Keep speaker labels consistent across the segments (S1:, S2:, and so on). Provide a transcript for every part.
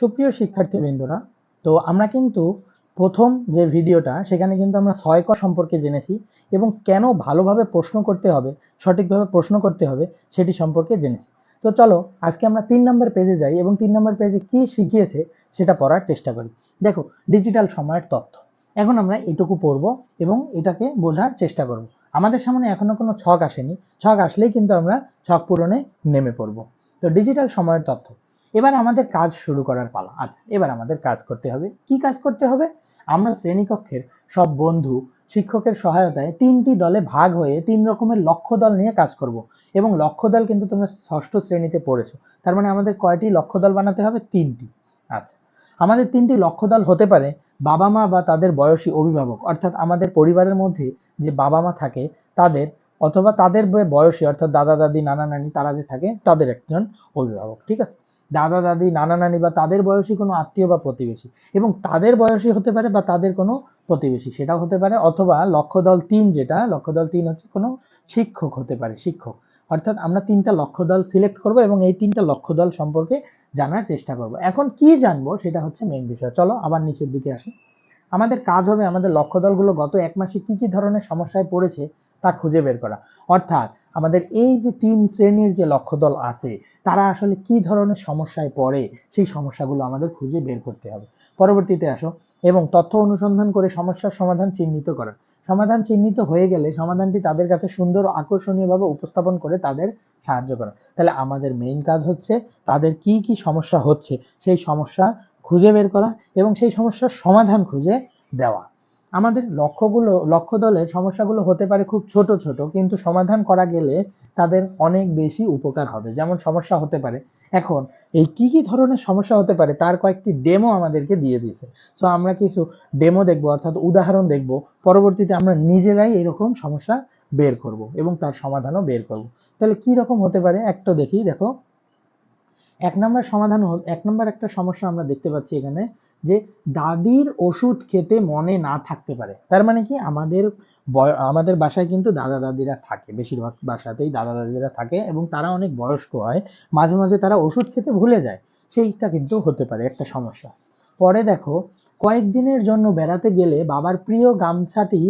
S1: সুপ্রিয় শিক্ষার্থীবৃন্দরা, তো আমরা কিন্তু প্রথম যে ভিডিওটা, সেখানে কিন্তু আমরা ছয় ক সম্পর্কে জেনেছি এবং কেন ভালোভাবে প্রশ্ন করতে হবে, সঠিকভাবে প্রশ্ন করতে হবে, সেটি সম্পর্কে জেনেছি। তো চলো, আজকে আমরা তিন নম্বর পেজে যাই এবং তিন নম্বর পেজে কি শিখিয়েছে, সেটা পড়ার চেষ্টা করি। দেখো ডিজিটাল সময়ের তথ্য। এখন আমরা এটুকু পড়ব এবং এটাকে বোঝার চেষ্টা করব। আমাদের সামনে এখনও কোনো ছক আসেনি। ছক আসলেই কিন্তু আমরা ছক পূরণে নেমে পড়ব। তো ডিজিটাল সময়ের তথ্য। এবার আমাদের কাজ শুরু করার পালা। আচ্ছা এবার আমাদের কাজ করতে হবে। কি কাজ করতে হবে? আমরা শ্রেণীকক্ষের সব বন্ধু শিক্ষকের সহায়তায় তিনটি দলে ভাগ হয়ে তিন রকমের লক্ষ্য দল নিয়ে কাজ করব। এবং লক্ষ্য দল কিন্তু তোমরা ষষ্ঠ শ্রেণীতে পড়েছো। তার মানে আমাদের কয়টি লক্ষ্য দল বানাতে হবে? তিনটি। আচ্ছা আমাদের তিনটি লক্ষ্য দল হতে পারে বাবা মা বা তাদের বয়সী অভিভাবক। অর্থাৎ আমাদের পরিবারের মধ্যে যে বাবা মা থাকে, তাদের অথবা তাদের বয়সী অর্থাৎ দাদা, দাদি, নানা, নানি, তারা যে থাকে, তাদের একজন অভিভাবক। ঠিক আছে? দাদা, দাদি, নানা, নানি বা তাদের বয়সী কোনো আত্মীয় বা প্রতিবেশী। এবং তাদের বয়সী হতে পারে বা তাদের কোনো প্রতিবেশী, সেটাও হতে পারে। অথবা লক্ষ্য দল তিন যেটা লক্ষ্য দল তিন হচ্ছে কোনো শিক্ষক হতে পারে, শিক্ষক। অর্থাৎ আমরা তিনটা লক্ষ্য দল সিলেক্ট করব এবং এই তিনটা লক্ষ্য দল সম্পর্কে জানার চেষ্টা করব। এখন কি জানব সেটা হচ্ছে মেইন বিষয়। চলো আবার নিচের দিকে আসি। আমাদের কাজ হবে আমাদের লক্ষ্য দলগুলো গত এক মাসে কি কি ধরনের সমস্যায় পড়েছে তা খুঁজে বের করা। অর্থাৎ আমাদের এই যে তিন শ্রেণির যে লক্ষ্য দল আছে, তারা আসলে কি ধরনের সমস্যায় পড়ে, সেই সমস্যাগুলো আমাদের খুঁজে বের করতে হবে। পরবর্তীতে আসো, এবং তথ্য অনুসন্ধান করে সমস্যার সমাধান চিহ্নিত করা। সমাধান চিহ্নিত হয়ে গেলে সমাধানটি তাদের কাছে সুন্দর ও আকর্ষণীয়ভাবে উপস্থাপন করে তাদের সাহায্য করা। তাহলে আমাদের মেইন কাজ হচ্ছে তাদের কি কি সমস্যা হচ্ছে, সেই সমস্যা খুঁজে বের করা এবং সেই সমস্যার সমাধান খুঁজে দেওয়া। আমাদের লক্ষ্যগুলো, লক্ষ্য দলের সমস্যাগুলো হতে পারে খুব ছোট ছোট, কিন্তু সমাধান করা গেলে তাদের অনেক বেশি উপকার হবে। যেমন সমস্যা হতে পারে। এখন, এই কি কি ধরনের সমস্যা হতে পারে তার কয়েকটি ডেমো আমাদেরকে দিয়ে দিয়েছে। সো আমরা কিছু ডেমো দেখব, অর্থাৎ উদাহরণ দেখব। পরবর্তীতে আমরা নিজেরাই এরকম সমস্যা বের করব এবং তার সমাধানও বের করব। তাহলে কি রকম হতে পারে? একটা দেখি, দেখো। এক নম্বর সমাধান হল, এক নম্বর একটা সমস্যা আমরা দেখতে পাচ্ছি এখানে যে দাদির ওষুধ খেতে মনে না থাকতে পারে। তার মানে কি? আমাদের আমাদের বাসায় কিন্তু দাদা দাদিরা থাকে, বেশিরভাগ বাসাতেই দাদা দাদিরা থাকে এবং তারা অনেক বয়স্ক হয়, মাঝে মাঝে তারা ওষুধ খেতে ভুলে যায়। সেইটা কিন্তু হতে পারে একটা সমস্যা। পরে দেখো, কয়েকদিনের জন্য বেড়াতে গেলে বাবার প্রিয় গামছাটি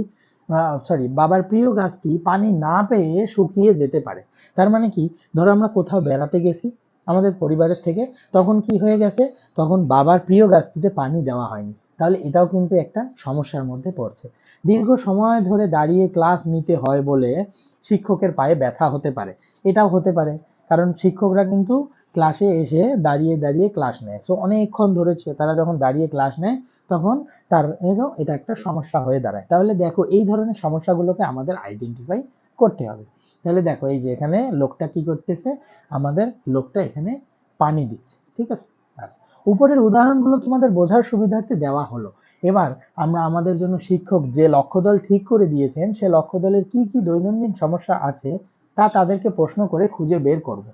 S1: সরি বাবার প্রিয় গাছটি পানি না পেয়ে শুকিয়ে যেতে পারে। তার মানে কি? ধরো আমরা কোথাও বেড়াতে গেছি আমাদের পরিবারের থেকে, তখন কি হয়ে গেছে? তখন বাবার প্রিয় গাছটিতে পানি দেওয়া হয়নি। তাহলে এটাও কিন্তু একটা সমস্যার মধ্যে পড়ছে। দীর্ঘ সময় ধরে দাঁড়িয়ে ক্লাস নিতে হয় বলে শিক্ষকের পায়ে ব্যথা হতে পারে। এটাও হতে পারে। কারণ শিক্ষকরা কিন্তু ক্লাসে এসে দাঁড়িয়ে দাঁড়িয়ে ক্লাস নেয়। সো অনেকক্ষণ ধরেছে তারা যখন দাঁড়িয়ে ক্লাস নেয়, তখন তার এটা একটা সমস্যা হয়ে দাঁড়ায়। তাহলে দেখো, এই ধরনের সমস্যাগুলোকে আমাদের আইডেন্টিফাই করতে হবে। তাহলে দেখো, এই যে এখানে লোকটা কি করতেছে? আমাদের লোকটা এখানে পানি দিচ্ছে, ঠিক আছে? আচ্ছা উপরের উদাহরণগুলো তোমাদের বোঝার সুবিধার্থে দেওয়া হলো। এবার আমরা আমাদের জন্য শিক্ষক যে লক্ষ্যদল ঠিক করে দিয়েছেন, সে লক্ষ্যদলের কি কি দৈনন্দিন সমস্যা আছে, তা তাদেরকে প্রশ্ন করে খুঁজে বের করব।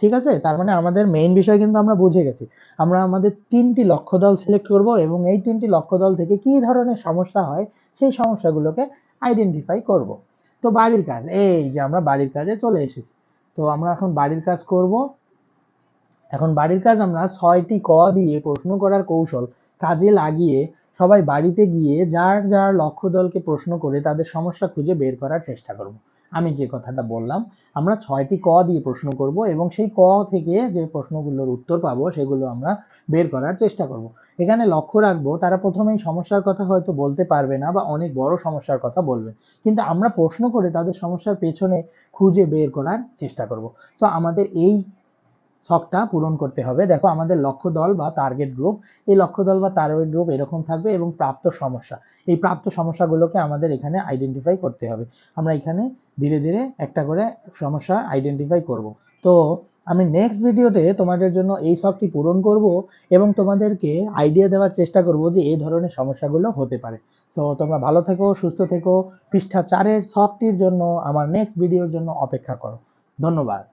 S1: ঠিক আছে? তার মানে আমাদের মেইন বিষয় কিন্তু আমরা বুঝে গেছি। আমরা আমাদের তিনটি লক্ষ্য দল সিলেক্ট করব এবং এই তিনটি লক্ষ্য দল থেকে কি ধরনের সমস্যা হয়, সেই সমস্যাগুলোকে আইডেন্টিফাই করব। তো বাড়ির কাজ, এই যে আমরা বাড়ির কাজে চলে এসেছি। তো আমরা এখন বাড়ির কাজ করব। এখন বাড়ির কাজ আমরা ছয়টি ক দিয়ে প্রশ্ন করার কৌশল কাজে লাগিয়ে সবাই বাড়িতে গিয়ে যার যার লক্ষ্য দলকে প্রশ্ন করে তাদের সমস্যা খুঁজে বের করার চেষ্টা করব। আমি যে কথাটা বললাম, আমরা ছয়টি ক দিয়ে প্রশ্ন করব এবং সেই ক থেকে যে প্রশ্নগুলোর উত্তর পাবো সেগুলো আমরা বের করার চেষ্টা করব। এখানে লক্ষ্য রাখব, তারা প্রথমেই সমস্যার কথা হয়তো বলতে পারবে না বা অনেক বড় সমস্যার কথা বলবে। কিন্তু আমরা প্রশ্ন করে তাদের সমস্যার পেছনে খুঁজে বের করার চেষ্টা করব। তো আমাদের এই ছকটা পূরণ করতে হবে। দেখো, আমাদের লক্ষ্য দল বা টার্গেট গ্রুপ এই লক্ষ্য দল বা টার্গেট গ্রুপ এরকম থাকবে এবং প্রাপ্ত সমস্যা। এই প্রাপ্ত সমস্যাগুলোকে আমাদের এখানে আইডেন্টিফাই করতে হবে। আমরা এখানে ধীরে ধীরে একটা করে সমস্যা আইডেন্টিফাই করব। তো আমি নেক্সট ভিডিওতে তোমাদের জন্য এই শখটি পূরণ করব এবং তোমাদেরকে আইডিয়া দেওয়ার চেষ্টা করব যে এই ধরনের সমস্যাগুলো হতে পারে। তো তোমরা ভালো থেকো, সুস্থ থেকো, পৃষ্ঠা চারের শখটির জন্য আমার নেক্সট ভিডিওর জন্য অপেক্ষা করো। ধন্যবাদ।